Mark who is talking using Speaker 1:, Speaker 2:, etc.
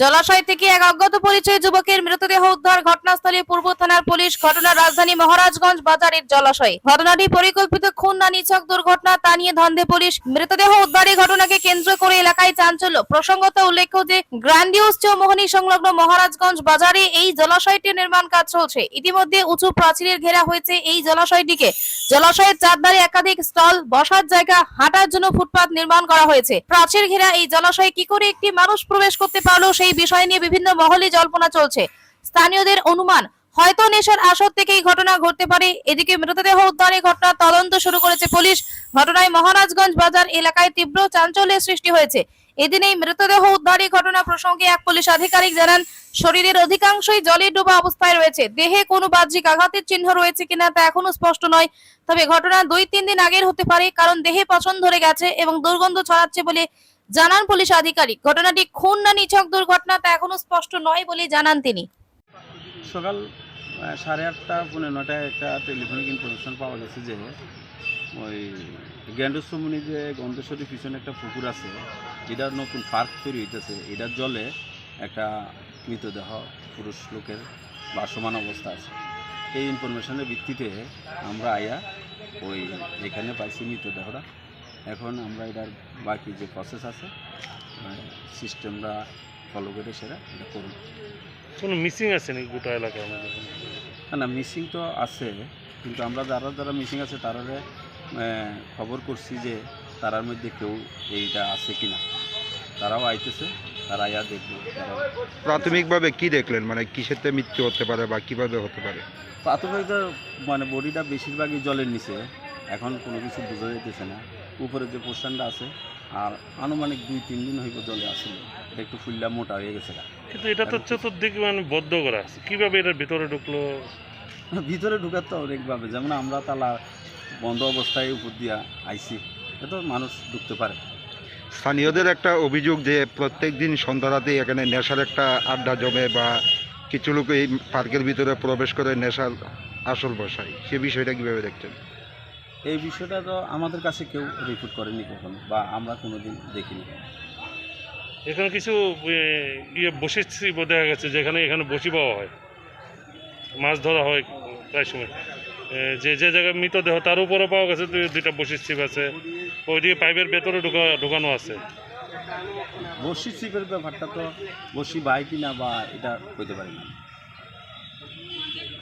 Speaker 1: জলাশয় থেকে এক অজ্ঞাত পরিচয় যুবকের মৃতদেহ উদ্ধার ঘটনাস্থলে পূর্ব থানার পুলিশ ঘটনা রাজধানী মহারাজগঞ্জ বাজারের জলাশয়ে। ঘটনাটি পরিকল্পিত খুন না নিছক দুর্ঘটনা, তা নিয়ে ধন্দে পুলিশ। মৃতদেহ উদ্ধারের ঘটনাকে কেন্দ্র করে এলাকায় চাঞ্চল্য। প্রসঙ্গত উল্লেখ্য যে গ্র্যান্ডিউস চৌমোহনী সংলগ্ন মহারাজগঞ্জ বাজারে এই জলাশয়টির নির্মাণ কাজ চলছে। ইতিমধ্যে উঁচু প্রাচীরের ঘেরা হয়েছে এই জলাশয়টিকে। জলাশয়ের চারধারে একাধিক স্টল, বসার জায়গা, হাঁটার জন্য ফুটপাত নির্মাণ করা হয়েছে। প্রাচীর ঘেরা এই জলাশয়ে কি করে একটি মানুষ প্রবেশ করতে পারল, সেই বিষয় নিয়ে বিভিন্ন মহলে জল্পনা চলছে। স্থানীয়দের অনুমান, হয়তো নেশার আসর থেকে এই ঘটনা ঘটতে পারে। এদিকে মৃতদেহ উদ্ধারের ঘটনা তদন্ত শুরু করেছে পুলিশ। ঘটনায় মহারাজগঞ্জ বাজার এলাকায় তীব্র চাঞ্চল্যের সৃষ্টি হয়েছে। এদিন এই মৃতদেহ উদ্ধারের ঘটনা প্রসঙ্গে এক পুলিশ আধিকারিক জানান, শরীরের অধিকাংশই জলে ডোবা অবস্থায় রয়েছে। দেহে কোনো বাহ্যিক আঘাতের চিহ্ন রয়েছে কিনা তা এখনও স্পষ্ট নয়। তবে ঘটনা দুই তিন দিন আগের হতে পারে, কারণ দেহে পছন ধরে গেছে এবং দুর্গন্ধ ছড়াচ্ছে বলে জানান পুলিশ আধিকারিক। ঘটনাটি খুন না নিছক দুর্ঘটনা তা এখনও স্পষ্ট নয় বলে জানান তিনি।
Speaker 2: সকাল সাড়ে আটটা পনেরো নটায় একটা টেলিফোনিক ইনফরমেশন পাওয়া গেছে যে, ওই গ্যান্ডোসমনি যে গন্ধেশ্বরীর পিছনে একটা পুকুর আছে এটার নতুন পার্ক তৈরি হইতেছে, এটার জলে একটা মৃতদেহ, পুরুষ লোকের বাসমান অবস্থা আছে। এই ইনফরমেশনের ভিত্তিতে আমরা আয়া ওই এখানে পাইছি মৃতদেহটা। এখন আমরা এটার বাকি যে প্রসেস আছে সিস্টেমটা ফলো করে সেটা এটা করুন
Speaker 3: কোনো মিসিং আছে নাকি গোটা এলাকার মধ্যে?
Speaker 2: না না মিসিং তো আছে কিন্তু আমরা যারা যারা মিসিং আছে তারারে আহ, খবর করছি যে তারার মধ্যে কেউ এইটা আছে কি না তারাও আইতেছে তারা আয়া দেখবে।
Speaker 4: প্রাথমিকভাবে কি দেখলেন? মানে কিসেতে মৃত্যু হতে পারে বা কীভাবে হতে পারে?
Speaker 2: প্রাথমিক মানে বডিটা বেশিরভাগই জলের নিচে এখন কোনো কিছু বোঝা যাইতেছে না। উপরে যে পোর্শনটা আছে আর আনুমানিক দুই তিন দিন হইব জলে এটা একটু ফুললা মোটা হয়ে গেছে
Speaker 3: কিন্তু এটা তো চতুর্দিকে মানে বদ্ধ করা আছে। কীভাবে এটার ভিতরে ঢুকলো?
Speaker 2: ভিতরে ঢুকার তো অনেকভাবে। যেমন আমরা তালা বন্ধ অবস্থায় উপর দিয়া আইসি এ তো মানুষ ঢুকতে পারে।
Speaker 4: স্থানীয়দের একটা অভিযোগ যে প্রত্যেক দিন সন্ধ্যা রাতে এখানে নেশার একটা আড্ডা জমে বা কিছু লোক এই পার্কের ভিতরে প্রবেশ করে নেশার আসল বসায়। সে বিষয়টা কীভাবে দেখছেন?
Speaker 2: এই বিষয়টা তো আমাদের কাছে কেউ রিপোর্ট করেনি কখনো বা আমরা কোনোদিন দেখিনি।
Speaker 3: এখানে কিছু ইয়ে বসেছি দেখা গেছে যেখানে এখানে বসি পাওয়া হয়। মাছ ধরা হয় প্রায় সময়। যে যে জায়গায় মৃতদেহ তার উপরে পাওয়া গেছে দুই- দুইটা বসির ছিপ আছে। ওইদিকে পাইপের ভেতরে ঢোকা ঢোকানো আছে।
Speaker 2: বসি ছিপের ব্যাপারটা তো বসি বাই কিনা বা এটা হইতে পারে না।